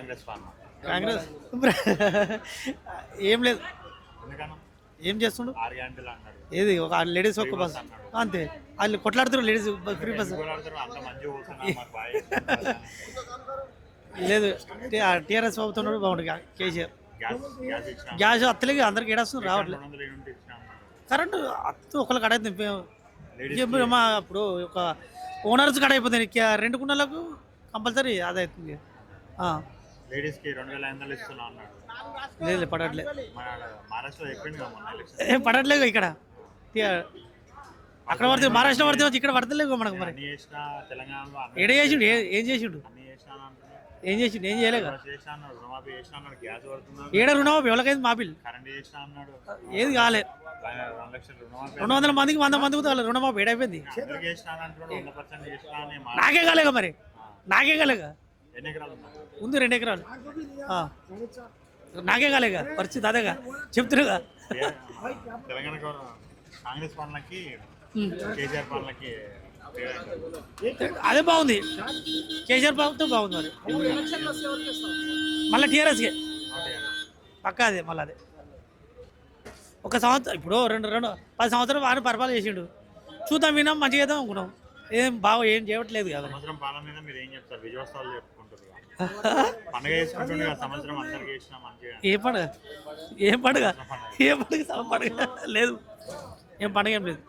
కాంగ్రెస్ కాంగ్రెస్? ఏం లేదు. ఏం చేస్తుండు? ఏది? ఒక లేడీస్ ఒక్క బస్ అంతే. వాళ్ళు కొట్లాడుతున్నారు లేడీస్ ఫ్రీ బస్. లేదు. టీఆర్ఎస్ ప్రభుత్వం బాగుంటుంది కేసీఆర్. గ్యాస్ అత్తలేక అందరికి ఏడాస్తుంది రావట్లేదు. కరెంట్ అత్తు ఒకళ్ళ కడ అయితే Ladies ఇప్పుడు మా ఇప్పుడు ఒక ఓనర్స్ కడ అయిపోతుంది. రెండు కుండలకు కంపల్సరీ అదే అవుతుంది ఆ, లేడీస్కి రెండు వేల ఐదు వందలు ఇస్తున్నా అన్నాడు. లేదు పడట్లేదు మన మహారాష్ట్రలో ఏం పడట్లేదు ఇక్కడ. అక్కడ పడితే మహారాష్ట్ర పడితే వచ్చి ఇక్కడ పడతలేవు మనకు మరి. అన్ని చేసిన తెలంగాణలో అన్ని ఏడ చేసిండు? ఏ- ఏం చేసిండు? అన్ని చేసిన అంటున్నాడు ఏం చేసిండు? ఏం చేయలేక? చేసిన అన్నాడు? రుణమాఫీ చేసిన అన్నాడు? గ్యాస్ పడుతున్నాడు ఏడ రుణమాఫీ? ఎవరికైతే మాపిల్ కరెంట్ చేసిన అన్నాడు. ఏది కాలే. రెండు లక్షలు రుణమాఫీ రెండు వందల మందికి వంద మందికి వాళ్ళ రుణమాఫీ ఏడైపోయింది. అందరికి చేసిన అంటున్నాడు. వంద పర్సెంట్ చేసిన అని మా- నాకే కాలేక మరి? నాకే కాలేక? ఉన్నాయి ఉంది రెండు ఎకరాలు. నాకే కాలేక పరిస్థితి అదేగా? చెప్తురుగా ఏ- తెలంగాణ గవర్న- కాంగ్రెస్ పాలనకి కేసీఆర్ పాలనకి తేడా ఏంటి? అదే బాగుంది. కేసీఆర్ ప్రభుత్వం బాగుంది మరి. మళ్ళీ టీఆర్ఎస్కే. పక్కా అదే మళ్ళీ అదే. ఒక సంవత్సరం ఇప్పుడు రెండు రెండు పది సంవత్సరాలు వాడిని పరిపాలన చేసిండు. చూద్దాం విన్నాం మంచిగా చేద్దాం అనుకున్నాం. ఏం బాగా ఏం చేయట్లేదు కదా. సంవత్సరం పాలన మీద మీరు ఏం చెప్తారు? విజయోత్సవాలు చెప్పుకుంటారు పండుగ కదా సంవత్సరం అందరికి చేసిన మంచిగా. ఏ పండుగ? ఏం పండుగ? ఏ పండుగ? పండుగ. లేదు. ఏం పండుగ ఏం లేదు.